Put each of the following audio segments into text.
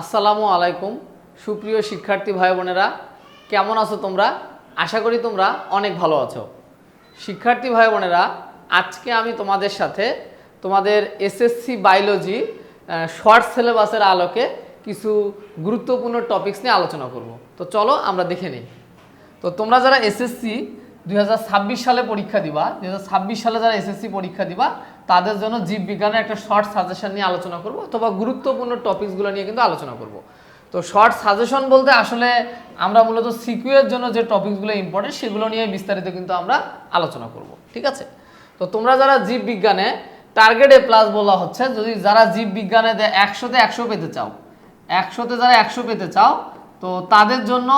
আসসালামু আলাইকুম। সুপ্রিয় শিক্ষার্থী ভাই বোনেরা, কেমন আছো তোমরা? আশা করি তোমরা অনেক ভালো আছো। শিক্ষার্থী ভাই বোনেরা, আজকে আমি তোমাদের সাথে তোমাদের এসএসসি বায়োলজি শর্ট সিলেবাসের আলোকে কিছু গুরুত্বপূর্ণ টপিকস নিয়ে আলোচনা করব। তো চলো আমরা দেখে নিই। তো তোমরা যারা এসএসসি দুই হাজার ছাব্বিশ সালে পরীক্ষা দিবা দু হাজার ছাব্বিশ সালে যারা এসএসসি পরীক্ষা দিবা তাদের জন্য জীববিজ্ঞানের একটা শর্ট সাজেশন নিয়ে আলোচনা করব অথবা গুরুত্বপূর্ণ টপিকসগুলো নিয়ে কিন্তু আলোচনা করব। তো শর্ট সাজেশন বলতে আসলে আমরা মূলত সিকিউয়ের জন্য যে টপিকসগুলো ইম্পর্টেন্ট সেগুলো নিয়ে বিস্তারিত কিন্তু আমরা আলোচনা করব, ঠিক আছে? তো তোমরা যারা জীববিজ্ঞানে টার্গেট এ প্লাস বলা হচ্ছে, যদি যারা জীববিজ্ঞানে একশোতে একশো পেতে চাও, একশোতে যারা একশো পেতে চাও, তো তাদের জন্য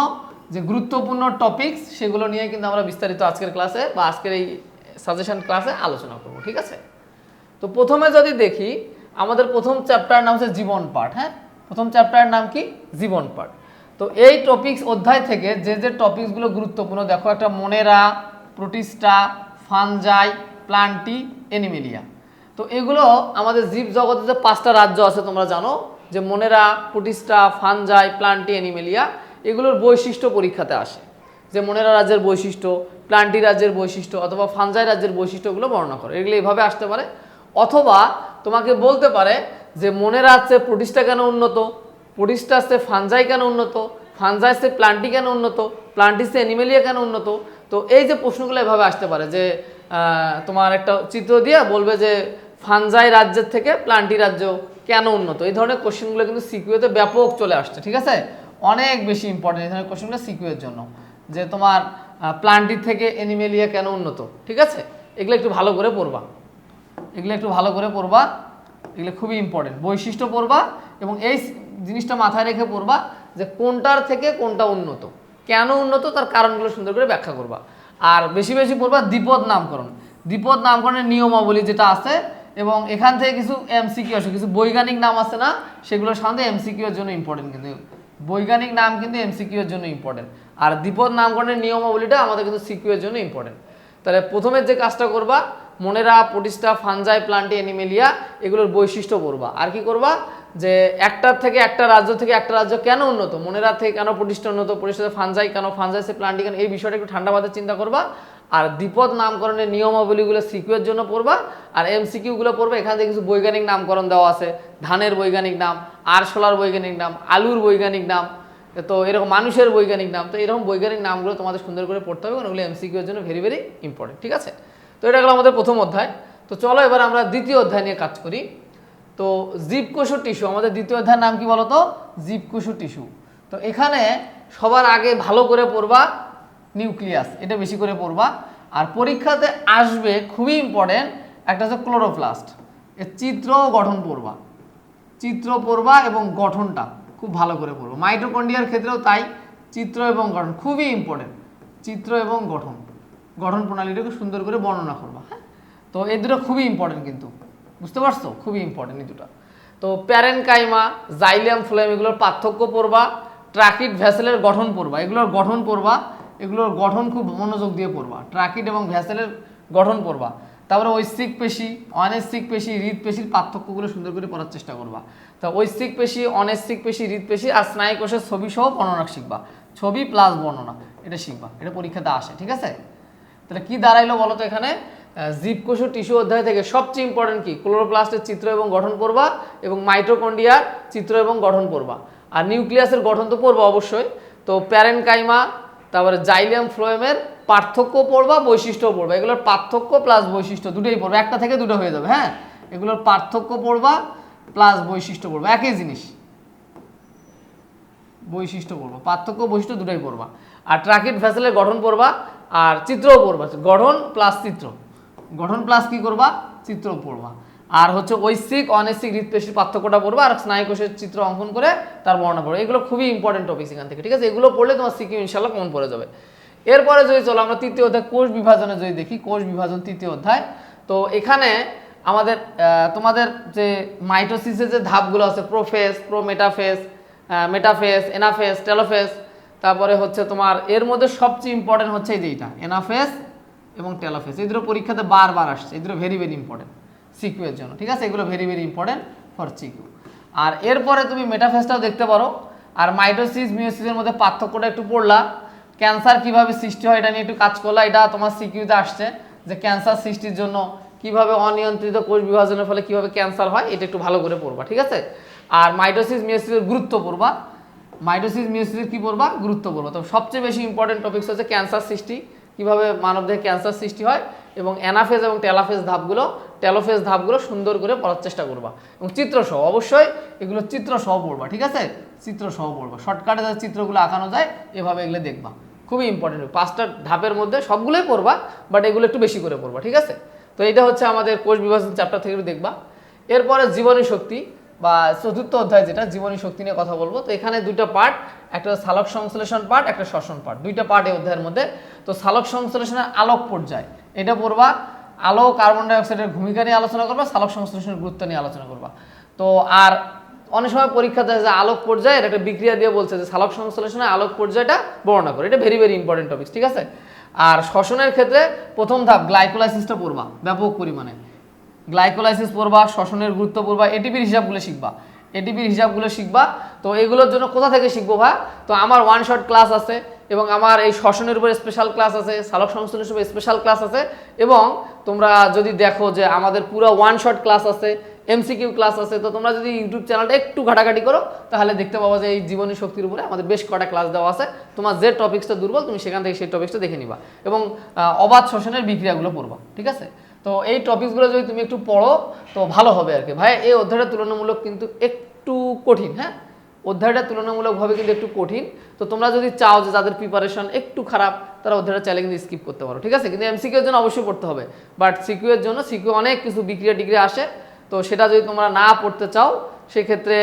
যে গুরুত্বপূর্ণ টপিকস সেগুলো নিয়ে কিন্তু আমরা বিস্তারিত আজকের ক্লাসে বা আজকের এই সাজেশন ক্লাসে আলোচনা করব, ঠিক আছে? তো প্রথমে যদি দেখি, আমাদের প্রথম চ্যাপ্টার নাম হচ্ছে জীবন পাঠ হ্যাঁ? প্রথম চ্যাপ্টারের নাম কি? জীবন পাঠ। তো এই টপিকস অধ্যায় থেকে যে যে টপিকসগুলো গুরুত্বপূর্ণ, দেখো একটা Monera, Protista, Fungi, Plantae, Animalia. তো এগুলো আমাদের জীব জগতে যে পাঁচটা রাজ্য আছে, তোমরা জানো, যে Monera, Protista, Fungi, Plantae, Animalia, এগুলোর বৈশিষ্ট্য পরীক্ষাতে আসে। যে মনেরা রাজ্যের বৈশিষ্ট্য, প্লান্টি রাজ্যের বৈশিষ্ট্য অথবা ফানজাই রাজ্যের বৈশিষ্ট্যগুলো বর্ণনা করে। এগুলো এইভাবে আসতে পারে। অথবা তোমাকে বলতে পারে যে মনেরা আছে প্রোটিস্টা কেন উন্নত? প্রোটিস্টা আসছে ফানজাই কেন উন্নত? ফানজাই আসছে প্লান্টি কেন উন্নত? প্লান্টিসে অ্যানিমেলিয়া কেন উন্নত? তো এই যে প্রশ্নগুলো এভাবে আসতে পারে যে তোমার একটা চিত্র দিয়ে বলবে যে ফানজাই রাজ্যের থেকে প্লান্টি রাজ্য কেন উন্নত? এই ধরনের কোশ্চেনগুলো কিন্তু সিকিউতে ব্যাপক চলে আসছে, ঠিক আছে? অনেক বেশি ইম্পর্টেন্ট এই ধরনের কোশ্চেনগুলো সিকিউয়ের জন্য। যে তোমার প্লান্টি থেকে অ্যানিমেলিয়া কেন উন্নত? ঠিক আছে? এগুলো একটু ভালো করে পড়বা। এগুলো একটু ভালো করে পড়বা। এগুলো খুবই ইম্পর্টেন্ট বৈশিষ্ট্য পড়বা এবং এই জিনিসটা মাথায় রেখে পড়বা যে কোনটার থেকে কোনটা উন্নত। কেন উন্নত তার কারণগুলো সুন্দর করে ব্যাখ্যা করবা। আর বেশি বেশি পড়বা দ্বিপদ নামকরণ। দ্বিপদ নামকরণের নিয়মাবলী যেটা আছে এবং এখান থেকে কিছু এমসিকিউ আসে, কিছু বৈজ্ঞানিক নাম আছে না, সেগুলো সাধারণত এমসিকিউ এর জন্য ইম্পর্টেন্ট কিন্তু। বৈজ্ঞানিক নাম কিন্তু এমসিকিউ এর জন্য ইম্পর্টেন্ট আর দ্বিপদ নামকরণের নিয়মাবলীটা আমাদের কিন্তু সিকিউ এর জন্য ইম্পর্টেন্ট তাহলে প্রথমে যে কাজটা করবা Monera Protista Fungi, Plantae, Animalia, এগুলোর বৈশিষ্ট্য পড়বা। আর কি করবা? যে একটার থেকে একটা রাজ্য থেকে একটা রাজ্য কেন উন্নত? মনেরা থেকে কেন প্রতিষ্ঠা উন্নত? প্রতিষ্ঠা ফানজাই কেন? ফানজাই সে প্লান্টি কেন? এই বিষয়টা একটু ঠান্ডা মাথায় চিন্তা করবা। আর দ্বিপদ নামকরণের নিয়মাবলীগুলো সিকিউর জন্য পড়বা। আর এমসিকিউগুলো পড়বে। এখান থেকে কিছু বৈজ্ঞানিক নামকরণ দেওয়া আছে। ধানের বৈজ্ঞানিক নাম, আরশোলার বৈজ্ঞানিক নাম, আলুর বৈজ্ঞানিক নাম, তো এরকম মানুষের বৈজ্ঞানিক নাম। তো এরকম বৈজ্ঞানিক নামগুলো তোমাদের সুন্দর করে পড়তে হবে। কারণ ওগুলো এমসিকিউর জন্য ভেরি ভেরি ইম্পর্টেন্ট ঠিক আছে? তো এটা গেলো আমাদের প্রথম অধ্যায়। তো চলো এবার আমরা দ্বিতীয় অধ্যায় নিয়ে কাজ করি। তো জীবকোষ টিস্যু, আমাদের দ্বিতীয় অধ্যায়ের নাম কি বলো তো জীবকোষ টিস্যু। তো এখানে সবার আগে ভালো করে পড়বা নিউক্লিয়াস, এটা বেশি করে পড়বা। আর পরীক্ষাতে আসবে খুবই ইম্পর্টেন্ট একটা হচ্ছে ক্লোরোপ্লাস্ট। এর চিত্র গঠন পড়বা। চিত্র পড়বা এবং গঠনটা খুব ভালো করে পড়ব। মাইটোকন্ডিয়ার ক্ষেত্রেও তাই, চিত্র এবং গঠন খুবই ইম্পর্টেন্ট চিত্র এবং গঠন। গঠন প্রণালীটাকে সুন্দর করে বর্ণনা করবা হ্যাঁ? তো এই দুটো খুবই ইম্পর্টেন্ট কিন্তু, বুঝতে পারছ? খুবই ইম্পর্টেন্ট এই দুটো। তো প্যারেনকাইমা, জাইলিয়াম ফ্লোয়েম, এগুলোর পার্থক্য পড়বা ট্রাকিড ভ্যাসেলের গঠন পড়বা, এগুলোর গঠন পড়বা, এগুলোর গঠন খুব মনোযোগ দিয়ে পড়বা ট্রাকিড এবং ভ্যাসেলের গঠন পড়বা। তারপরে ঐশ্বিক পেশি, অনৈশ্বিক পেশি হৃদ পেশির পার্থক্যগুলো সুন্দর করে পড়ার চেষ্টা করবা। তা ঐশ্বিক পেশি, অনৈশ্বিক পেশি হৃদ পেশি আর স্নায়ু কোষের ছবি সহ বর্ণনা শিখবা। ছবি প্লাস বর্ণনা, এটা শিখবা, এটা পরীক্ষাতে আসে, ঠিক আছে? তাহলে কি দাঁড়াইলো বলো তো এখানে জীবকোষ টিস্যু অধ্যায় থেকে সবচেয়ে ইম্পর্টেন্ট কি? ক্লোরোপ্লাস্টের চিত্র এবং গঠন পড়বা এবং মাইটোকন্ডিয়ার চিত্র এবং গঠন পড়বা আর নিউক্লিয়াসের গঠন তো পড়বা অবশ্যই। তো প্যারেনকাইমা তারপরে জাইলিয়াম ফ্লোয়েমের পার্থক্য পড়বা বৈশিষ্ট্য পড়বা। এগুলোর পার্থক্য প্লাস বৈশিষ্ট্য দুটোই পড়বে। একটা থেকে দুটো হয়ে যাবে হ্যাঁ? এগুলোর পার্থক্য পড়বা প্লাস বৈশিষ্ট্য পড়বা। একই জিনিস। বৈশিষ্ট্য পড়বা। পার্থক্য, বৈশিষ্ট্য দুটোই পড়বা। আর ট্রাকিড ভ্যাসেলের গঠন পড়বা আর চিত্রও পড়বা, গঠন প্লাস চিত্র। গঠন প্লাস কি করবা? চিত্র পড়বা। আর হচ্ছে ঐশ্বিক, অনৈশ্বিক হৃদপেশির পার্থক্যটা পড়বা আর স্নায়ুকোষের চিত্র অঙ্কন করে তার বর্ণনা পড়বে। এগুলো খুবই ইম্পর্টেন্ট টপিক এখান থেকে, ঠিক আছে? এগুলো পড়লে তোমার সিকিম ইনশাল্লাহ কমন পড়ে যাবে। এরপরে যদি চলো আমরা তৃতীয় অধ্যায়, কোষ বিভাজনে যদি দেখি, কোষ বিভাজন তৃতীয় অধ্যায়। তো এখানে আমাদের তোমাদের যে মাইটোসিসের যে ধাপগুলো আছে prophase prometaphase metaphase anaphase telophase তারপরে হচ্ছে তোমার, এর মধ্যে সবচেয়ে ইম্পর্টেন্ট হচ্ছে এই যে এইটা এনাফেস এবং টেলাফেস এই দুটো পরীক্ষাতে বারবার আসছে, এই দুটো ভেরি ভেরি ইম্পর্টেন্ট সিকিউয়ের জন্য, ঠিক আছে? এগুলো very very important for CQ আর এরপরে তুমি মেটাফেসটাও দেখতে পারো, আর মাইটোসিস মিওসিসের মধ্যে পার্থক্যটা একটু পড়লা। ক্যান্সার কীভাবে সৃষ্টি হয় এটা নিয়ে একটু কাজ করলা, এটা তোমার সিকিউতে আসছে, যে ক্যান্সার সৃষ্টির জন্য কীভাবে অনিয়ন্ত্রিত কোষ বিভাজনের ফলে কীভাবে ক্যান্সার হয়, এটা একটু ভালো করে পড়বা, ঠিক আছে? আর মাইটোসিস মিওসিসের গুরুত্ব পড়বা। মাইটোসিস মিওসিসের কি পড়বা গুরুত্ব পড়বা তো সবচেয়ে বেশি ইম্পর্টেন্ট টপিকস হচ্ছে ক্যান্সার সৃষ্টি, কীভাবে মানবদেহে ক্যান্সার সৃষ্টি হয় এবং অ্যানাফেজ এবং টেলাফেজ ধাপগুলো টেলোফেজ ধাপগুলো সুন্দর করে পড়ার চেষ্টা করবা। এবং চিত্রসহ, অবশ্যই এগুলো চিত্রসহ পড়বা, ঠিক আছে? চিত্রসহ পড়বা। শর্টকাটে যাতে চিত্রগুলো আঁকানো যায়, এভাবে এগুলো দেখবা। খুবই ইম্পর্টেন্ট পাঁচটা ধাপের মধ্যে সবগুলোই পড়বা বাট এগুলো একটু বেশি করে পড়বা, ঠিক আছে? তো এটা হচ্ছে আমাদের কোষ বিভাজন চ্যাপ্টার থেকে দেখবা। এরপরে জীবনী শক্তি বা চতুর্থ অধ্যায় যেটা, জীবনী শক্তি নিয়ে কথা বলব। তো এখানে দুটো পার্ট একটা সালোক সংশ্লেষণ পার্ট একটা শ্বসন পার্ট দুইটা পার্ট এই অধ্যায়ের মধ্যে। তো সালক সংশ্লেষণের আলোক পর্যায়, এটা পড়বা। আলো কার্বন ডাইঅক্সাইডের ভূমিকা নিয়ে আলোচনা করবা, সালক সংশ্লেষণের গুরুত্ব নিয়ে আলোচনা করবা। তো আর অনেক সময় পরীক্ষা পরীক্ষাতে যে আলোক পর্যায়ের একটা বিক্রিয়া দিয়ে বলছে যে সালক সংশ্লেষণের আলোক পর্যায়টা বর্ণনা করে। এটা ভেরি ভেরি ইম্পর্টেন্ট টপিক ঠিক আছে? আর শ্বসনের ক্ষেত্রে প্রথম ধাপ গ্লাইকোলাইসিসটা পড়বা, ব্যাপক পরিমাণে। গ্লাইকোলাইসিস পড়বা, শ্বসনের গুরুত্ব পড়বা, এটিপির হিসাবগুলো শিখবা। এটিপির হিসাবগুলো শিখবা। তো এগুলোর জন্য কোথা থেকে শিখব ভাই? তো আমার ওয়ান শট ক্লাস আছে এবং আমার এই শ্বসনের উপরে স্পেশাল ক্লাস আছে, সালক সংশ্লেষের উপরে স্পেশাল ক্লাস আছে এবং তোমরা যদি দেখো যে আমাদের পুরো ওয়ান শট ক্লাস আছে এমসিকিউ ক্লাস আছে, তো তোমরা যদি ইউটিউব চ্যানেলটা একটু ঘাটাঘাটি করো, তাহলে দেখতে পাবো যে এই জীবনী শক্তির উপরে আমাদের বেশ কটা ক্লাস দেওয়া আছে। তোমার যে টপিক্সটা দুর্বল, তুমি সেখান থেকে সেই টপিক্সটা দেখে নিবা এবং অবাধ শ্বসনের বিক্রিয়াগুলো পড়বা, ঠিক আছে? তো এই টপিকসগুলো যদি তুমি একটু পড়ো, তো ভালো হবে আর কি। ভাই, এই অধ্যায়টা তুলনামূলক কিন্তু একটু কঠিন হ্যাঁ? অধ্যায়টা তুলনামূলকভাবে কিন্তু একটু কঠিন। তো তোমরা যদি চাও যে যাদের প্রিপারেশন একটু খারাপ, তারা অধ্যায়টা চাইলে কিন্তু স্কিপ করতে পারো, ঠিক আছে? কিন্তু এমসিকিউ এর জন্য অবশ্যই পড়তে হবে। বাট সিকিউ এর জন্য সিকিউ অনেক কিছু বিক্রিয়া টিক্রিয়া আসে। তো সেটা যদি তোমরা না পড়তে চাও, সেক্ষেত্রে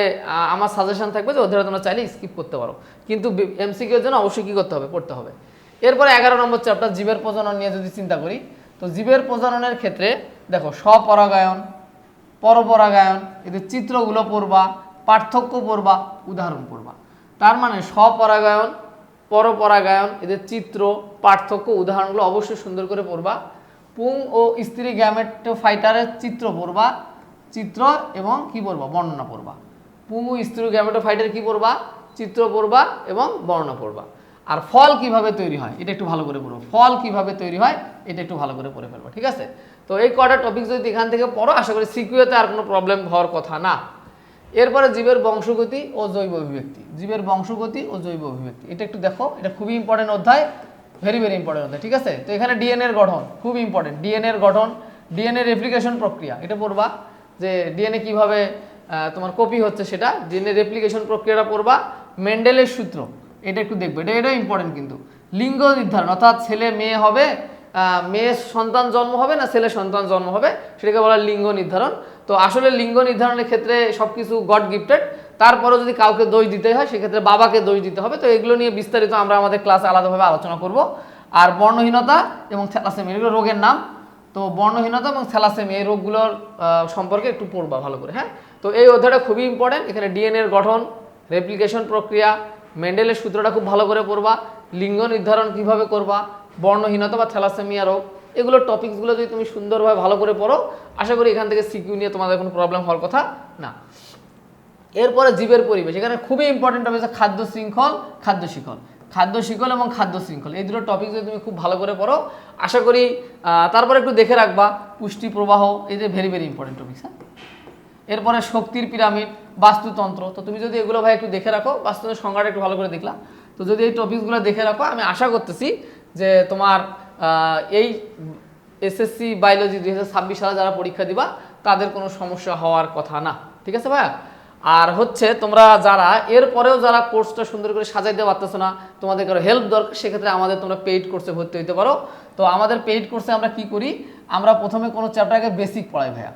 আমার সাজেশন থাকবে যে অধ্যায়টা তোমরা চাইলে স্কিপ করতে পারো। কিন্তু এমসিকিউ এর জন্য অবশ্যই কী করতে হবে? পড়তে হবে। এরপরে এগারো নম্বর চ্যাপ্টার জীবের প্রজনন নিয়ে যদি চিন্তা করি তো জীবের প্রজননের ক্ষেত্রে, দেখো, স্বপরাগায়ন, পরপরাগায়ন, এদের চিত্রগুলো পড়বা, পার্থক্য পড়বা, উদাহরণ পড়বা। তার মানে স্বপরাগায়ন, পরপরাগায়ন, এদের চিত্র, পার্থক্য, উদাহরণগুলো অবশ্যই সুন্দর করে পড়বা। পুং ও স্ত্রী গ্যামেটোফাইটারের চিত্র পড়বা, চিত্র এবং কি পড়বা, বর্ণনা পড়বা। পুং ও স্ত্রী গ্যামেটো গ্যামেটোফাইটার কি পড়বা, চিত্র পড়বা এবং বর্ণনা পড়বা। আর ফল কীভাবে তৈরি হয়, এটা একটু ভালো করে পড়ব ফল কীভাবে তৈরি হয়, এটা একটু ভালো করে পড়ে ফেলব, ঠিক আছে? তো এই কটা টপিক যদি এখান থেকে পড়ো, আশা করি সিকিউতে আর কোনো প্রবলেম হওয়ার কথা না। এরপরে জীবের বংশগতি ও জৈব অভিব্যক্তি। জীবের বংশগতি ও জৈব অভিব্যক্তি। এটা একটু দেখো, এটা খুবই ইম্পর্টেন্ট অধ্যায় ভেরি ভেরি ইম্পর্টেন্ট অধ্যায়, ঠিক আছে? তো এখানে ডিএনএর গঠন খুব ইম্পর্টেন্ট ডিএনএর গঠন ডিএনএ রেপ্লিকেশন প্রক্রিয়া, এটা পড়বা যে ডিএনএ কীভাবে তোমার কপি হচ্ছে সেটা। ডিএনএ রেপ্লিকেশন প্রক্রিয়াটা পড়বা মেন্ডেলের সূত্র। এটা একটু দেখবে। এটা এটাও ইম্পর্টেন্ট কিন্তু। লিঙ্গ নির্ধারণ, অর্থাৎ ছেলে মেয়ে হবে মেয়ে সন্তান জন্ম হবে না ছেলে সন্তান জন্ম হবে, সেটাকে বলা লিঙ্গ নির্ধারণ। তো আসলে লিঙ্গ নির্ধারণের ক্ষেত্রে সব কিছু গড গিফটেড তারপরেও যদি কাউকে দোষ দিতে হয়, সেক্ষেত্রে বাবাকে দোষ দিতে হবে। তো এগুলো নিয়ে বিস্তারিত আমরা আমাদের ক্লাসে আলাদাভাবে আলোচনা করব। আর বর্ণহীনতা এবং থ্যালাসেমি এগুলো রোগের নাম। তো বর্ণহীনতা এবং থ্যালাসেমি এই রোগগুলোর সম্পর্কে একটু পড়বা ভালো করে হ্যাঁ? তো এই অধ্যায়টা খুবই ইম্পর্টেন্ট এখানে ডিএনএর গঠন রেপ্লিকেশন প্রক্রিয়া মেন্ডেলের সূত্রটা খুব ভালো করে পড়বা, লিঙ্গ নির্ধারণ কীভাবে করবা, বর্ণহীনতা বা থ্যালাসেমিয়া রোগ, এগুলো টপিকসগুলো যদি তুমি সুন্দরভাবে ভালো করে পড়ো, আশা করি এখান থেকে সিকিউ নিয়ে তোমাদের কোনো প্রবলেম হওয়ার কথা না। এরপরে জীবের পরিবেশ, এখানে খুবই ইম্পর্টেন্ট টপিক খাদ্য শৃঙ্খল, খাদ্য শিখল খাদ্য শিকল এবং খাদ্য শৃঙ্খল, এই দুটো টপিক যদি তুমি খুব ভালো করে পড়ো, আশা করি তারপরে একটু দেখে রাখবা, পুষ্টি প্রবাহ, এই যে ভেরি ভেরি ইম্পর্টেন্ট টপিক হ্যাঁ? এরপরে শক্তির পিরামিড, বাস্তুতন্ত্র। তো তুমি যদি এগুলো ভাই একটু দেখে রাখো, বাস্তুতন্ত্রের সংজ্ঞাটা একটু ভালো করে দেখলা। তো যদি এই টপিকসগুলো দেখে রাখো, আমি আশা করতেছি যে তোমার এই এসএসসি বায়োলজি দুই হাজার ছাব্বিশ সালে যারা পরীক্ষা দিবা, তাদের কোনো সমস্যা হওয়ার কথা না। ঠিক আছে ভাইয়া? আর হচ্ছে তোমরা যারা, এরপরেও যারা কোর্সটা সুন্দর করে সাজাইতে পারতেছো না, তোমাদের কারও হেল্প দরকার, সেক্ষেত্রে আমাদের তোমরা পেইড কোর্সে ভর্তি হতে পারো। তো আমাদের পেইড কোর্সে আমরা কি করি? আমরা প্রথমে কোনো চ্যাপ্টারকে বেসিক পড়াই ভাইয়া।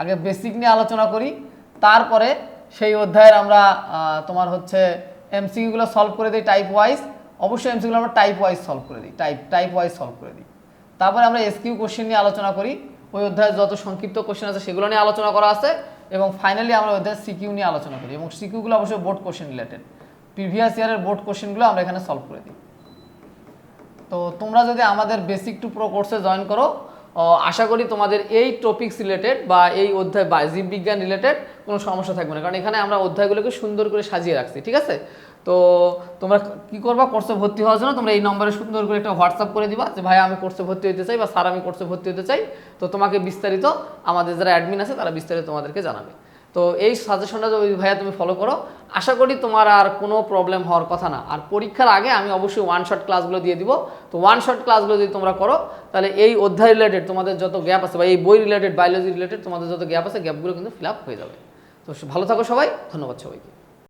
আগে বেসিক নিয়ে আলোচনা করি, তারপরে সেই অধ্যায়ের আমরা তোমার হচ্ছে এমসিকিউগুলো সলভ করে দিই টাইপ ওয়াইজ অবশ্যই এমসিকিউগুলো আমরা টাইপ ওয়াইজ সলভ করে দিই টাইপ টাইপ ওয়াইজ সলভ করে দিই। তারপরে আমরা এসকিউ কোশ্চেন নিয়ে আলোচনা করি। ওই অধ্যায়ে যত সংক্ষিপ্ত কোশ্চেন আছে সেগুলো নিয়ে আলোচনা করা আছে এবং ফাইনালি আমরা অধ্যায়ে সিকিউ নিয়ে আলোচনা করি এবং সিকিউগুলো অবশ্যই বোর্ড কোশ্চেন রিলেটেড প্রিভিয়াস ইয়ারের বোর্ড কোশ্চেনগুলো আমরা এখানে সলভ করে দিই। তো তোমরা যদি আমাদের বেসিক টু প্রো কোর্সে জয়েন করো আশা করি তোমাদের এই টপিক্স রিলেটেড বা এই অধ্যায় বা জীববিজ্ঞান রিলেটেড কোনো সমস্যা থাকবে না। কারণ এখানে আমরা অধ্যায়গুলোকে সুন্দর করে সাজিয়ে রাখছি, ঠিক আছে? তো তোমরা কী করবা? কোর্সে ভর্তি হওয়ার জন্য তোমরা এই নম্বরে সুন্দর করে একটা হোয়াটসঅ্যাপ করে দিবা যে, ভাই, আমি কোর্সে ভর্তি হতে চাই বা স্যার আমি কোর্সে ভর্তি হতে চাই। তো তোমাকে বিস্তারিত আমাদের যারা অ্যাডমিন আছে তারা বিস্তারিত তোমাদেরকে জানাবে। তো এই সাজেশনটা যদি ভাইয়া তুমি ফলো করো, আশা করি তোমার আর কোনো প্রবলেম হওয়ার কথা না। আর পরীক্ষার আগে আমি অবশ্যই ওয়ান শট ক্লাসগুলো দিয়ে দিব। তো ওয়ান শট ক্লাসগুলো যদি তোমরা করো, তাহলে এই অধ্যায় রিলেটেড তোমাদের যত গ্যাপ আছে বা এই বই রিলেটেড বায়োলজি রিলেটেড তোমাদের যত গ্যাপ আছে গ্যাপগুলো কিন্তু ফিল আপ হয়ে যাবে। তো ভালো থাকো সবাই, ধন্যবাদ সবাইকে।